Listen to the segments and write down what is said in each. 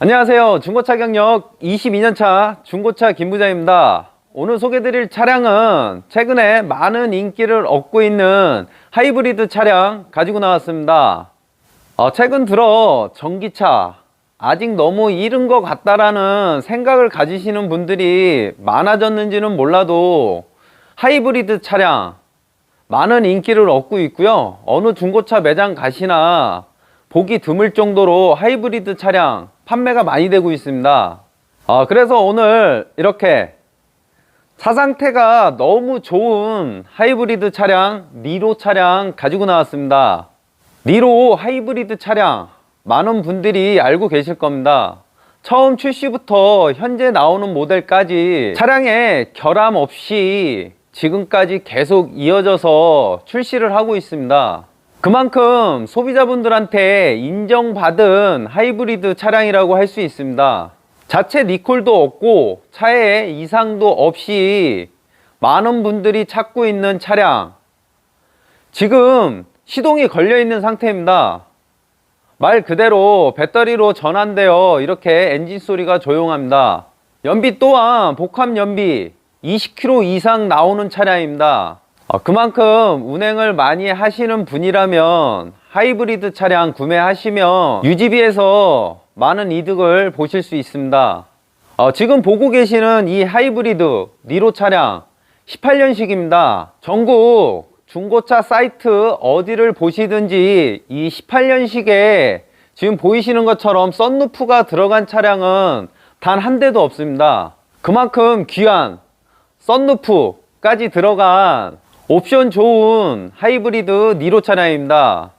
안녕하세요. 중고차 경력 22년차 중고차 김부장입니다. 오늘 소개드릴 차량은 최근에 많은 인기를 얻고 있는 하이브리드 차량 가지고 나왔습니다. 어, 최근 들어 전기차 아직 너무 이른 것 같다라는 생각을 가지시는 분들이 많아졌는지는 몰라도 하이브리드 차량 많은 인기를 얻고 있고요. 어느 중고차 매장 가시나 보기 드물 정도로 하이브리드 차량 판매가 많이 되고 있습니다. 아, 그래서 오늘 이렇게 차 상태가 너무 좋은 하이브리드 차량, 니로 차량 가지고 나왔습니다. 니로 하이브리드 차량 많은 분들이 알고 계실 겁니다. 처음 출시부터 현재 나오는 모델까지 차량에 결함 없이 지금까지 계속 이어져서 출시를 하고 있습니다. 그만큼 소비자분들한테 인정받은 하이브리드 차량이라고 할 수 있습니다. 자체 니콜도 없고 차에 이상도 없이 많은 분들이 찾고 있는 차량. 지금 시동이 걸려 있는 상태입니다. 말 그대로 배터리로 전환되어 이렇게 엔진 소리가 조용합니다. 연비 또한 복합 연비 20km 이상 나오는 차량입니다. 어, 그만큼 운행을 많이 하시는 분이라면 하이브리드 차량 구매하시면 유지비에서 많은 이득을 보실 수 있습니다. 어, 지금 보고 계시는 이 하이브리드 니로 차량 18년식입니다. 전국 중고차 사이트 어디를 보시든지 이 18년식에 지금 보이시는 것처럼 썬루프가 들어간 차량은 단 한 대도 없습니다. 그만큼 귀한 썬루프까지 들어간 옵션 좋은 하이브리드 니로 차량입니다.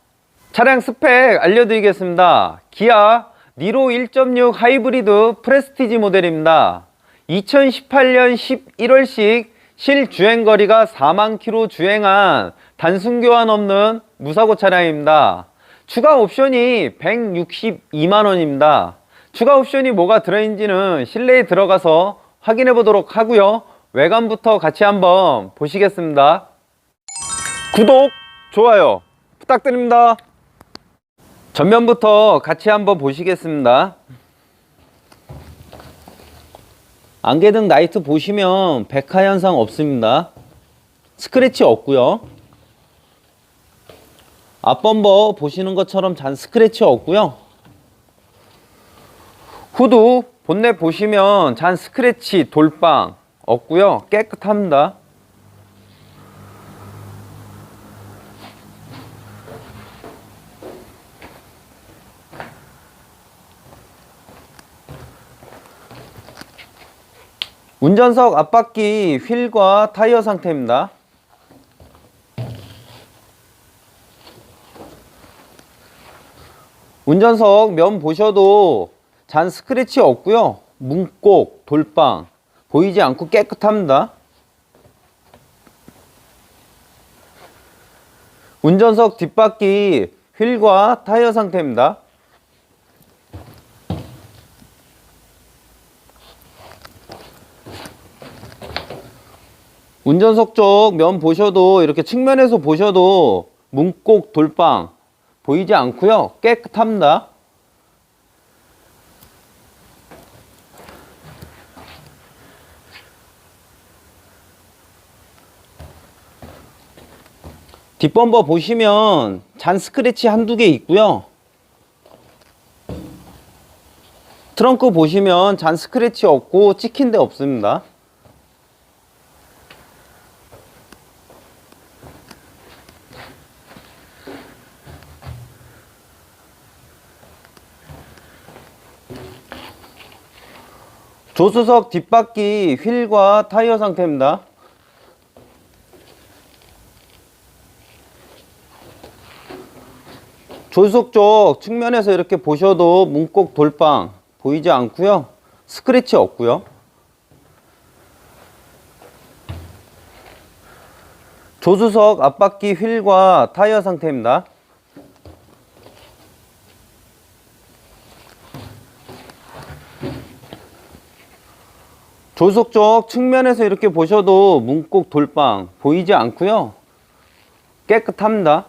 차량 스펙 알려드리겠습니다. 기아 니로 1.6 하이브리드 프레스티지 모델입니다. 2018년 11월식 실주행 거리가 4만 킬로 주행한 단순 교환 없는 무사고 차량입니다. 추가 옵션이 162만 원입니다. 추가 옵션이 뭐가 들어있는지는 실내에 들어가서 확인해 보도록 하고요. 외관부터 같이 한번 보시겠습니다. 구독, 좋아요 부탁드립니다. 전면부터 같이 한번 보시겠습니다. 안개등 라이트 보시면 백화 현상 없습니다. 스크래치 없고요. 앞범버 보시는 것처럼 잔 스크래치 없고요. 후드 본넷 보시면 잔 스크래치 돌빵 없고요. 깨끗합니다. 운전석 앞바퀴 휠과 타이어 상태입니다. 운전석 면 보셔도 잔 스크래치 없고요. 문꼭, 돌빵 보이지 않고 깨끗합니다. 운전석 뒷바퀴 휠과 타이어 상태입니다. 운전석 쪽 면 보셔도 이렇게 측면에서 보셔도 문꼭 돌빵 보이지 않고요. 깨끗합니다. 뒷범버 보시면 잔 스크래치 한두 개 있고요. 트렁크 보시면 잔 스크래치 없고 찍힌 데 없습니다 조수석 뒷바퀴 휠과 타이어 상태입니다. 조수석 쪽 측면에서 이렇게 보셔도 문콕 돌빵 보이지 않고요. 스크래치 없고요. 조수석 앞바퀴 휠과 타이어 상태입니다. 조수석 쪽 측면에서 이렇게 보셔도 문콕 돌빵 보이지 않고요. 깨끗합니다.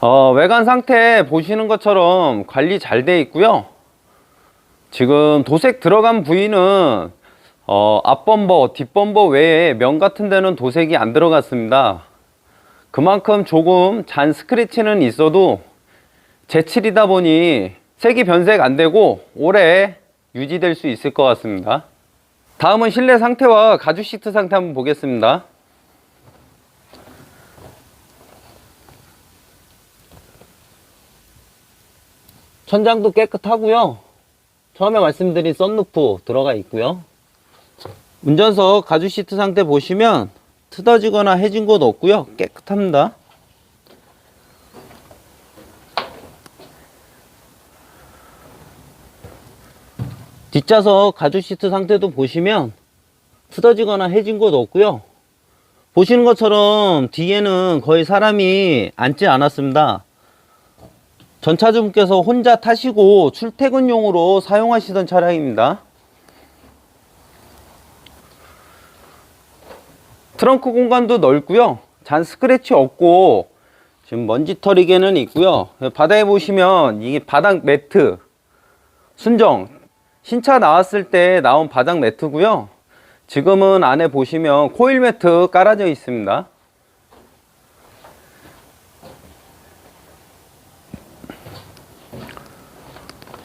어, 외관 상태 보시는 것처럼 관리 잘 돼 있고요. 지금 도색 들어간 부위는 어, 앞범버, 뒷범버 외에 면 같은 데는 도색이 안 들어갔습니다. 그만큼 조금 잔 스크래치는 있어도 제칠이다 보니 색이 변색 안 되고 오래 유지될 수 있을 것 같습니다. 다음은 실내 상태와 가죽 시트 상태 한번 보겠습니다. 천장도 깨끗하고요. 처음에 말씀드린 썬루프 들어가 있고요. 운전석 가죽 시트 상태 보시면 트어지거나 해진 곳 없고요. 깨끗합니다. 뒷좌석 가죽 시트 상태도 보시면 트어지거나 해진 곳 없고요. 보시는 것처럼 뒤에는 거의 사람이 앉지 않았습니다. 전차주분께서 혼자 타시고 출퇴근용으로 사용하시던 차량입니다. 트렁크 공간도 넓고요. 잔 스크래치 없고 지금 먼지 털이개는 있고요. 바닥에 보시면 이게 바닥 매트 순정 신차 나왔을 때 나온 바닥 매트고요. 지금은 안에 보시면 코일 매트 깔아져 있습니다.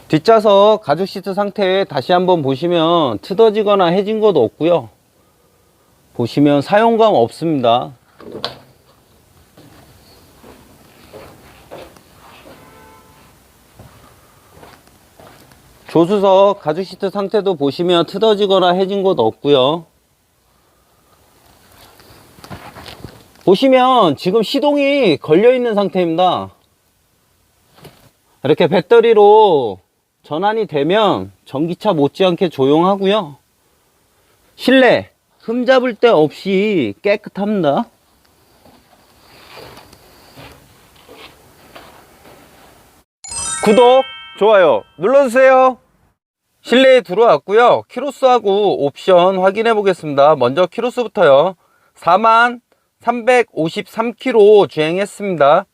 뒷좌석 가죽 시트 상태 다시 한번 보시면 트어지거나 해진 것도 없고요. 보시면 사용감 없습니다. 조수석 가죽 시트 상태도 보시면 트어지거나 해진 곳 없고요. 보시면 지금 시동이 걸려 있는 상태입니다. 이렇게 배터리로 전환이 되면 전기차 못지않게 조용하고요. 실내 흠 잡을 데 없이 깨끗합니다. 구독, 좋아요 눌러주세요. 실내에 들어왔고요. 키로수하고 옵션 확인해 보겠습니다. 먼저 키로수부터요. 4만 353km 주행했습니다.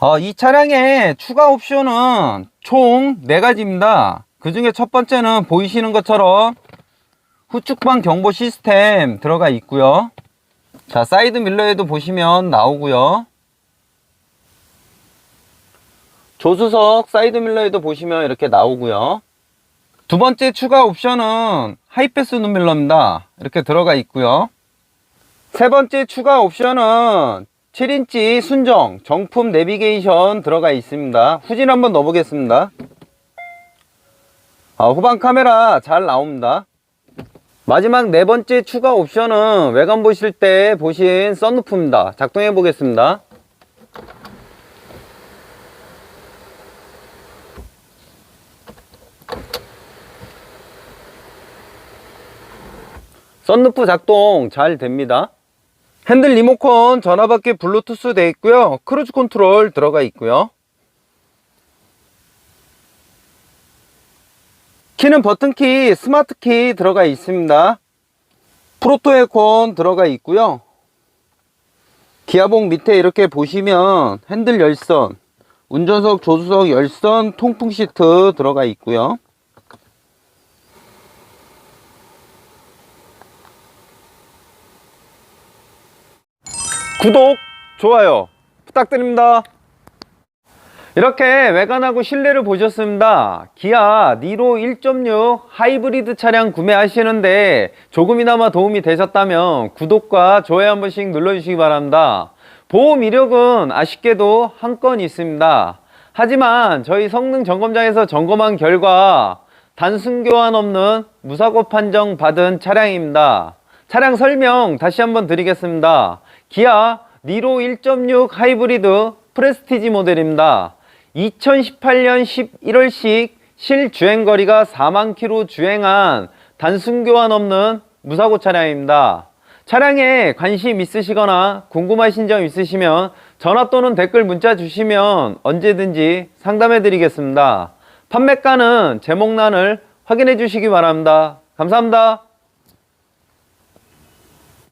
어, 이 차량의 추가 옵션은 총 4가지입니다. 그 중에 첫 번째는 보이시는 것처럼 후측방 경보 시스템 들어가 있고요. 자, 사이드 밀러에도 보시면 나오고요. 조수석 사이드 밀러에도 보시면 이렇게 나오고요. 두 번째 추가 옵션은 하이패스 눈밀러입니다. 이렇게 들어가 있고요. 세 번째 추가 옵션은 7인치 순정 정품 내비게이션 들어가 있습니다. 후진 한번 넣어 보겠습니다. 아, 후방 카메라 잘 나옵니다. 마지막 네 번째 추가 옵션은 외관 보실 때 보신 썬루프입니다. 작동해 보겠습니다. 썬루프 작동 잘 됩니다. 핸들 리모컨 전화받기 블루투스 되어 있고요. 크루즈 컨트롤 들어가 있고요. 키는 버튼키, 스마트키 들어가 있습니다. 프로토 에어컨 들어가 있고요. 기아봉 밑에 이렇게 보시면 핸들 열선, 운전석 조수석 열선 통풍 시트 들어가 있고요. 구독, 좋아요 부탁드립니다. 이렇게 외관하고 실내를 보셨습니다. 기아 니로 1.6 하이브리드 차량 구매하시는데 조금이나마 도움이 되셨다면 구독과 좋아요 한 번씩 눌러주시기 바랍니다. 보험 이력은 아쉽게도 한 건 있습니다. 하지만 저희 성능 점검장에서 점검한 결과 단순 교환 없는 무사고 판정 받은 차량입니다. 차량 설명 다시 한번 드리겠습니다. 기아 니로 1.6 하이브리드 프레스티지 모델입니다. 2018년 11월식 실주행 거리가 4만 킬로 주행한 단순 교환 없는 무사고 차량입니다. 차량에 관심 있으시거나 궁금하신 점 있으시면 전화 또는 댓글 문자 주시면 언제든지 상담해 드리겠습니다. 판매가는 제목란을 확인해 주시기 바랍니다. 감사합니다.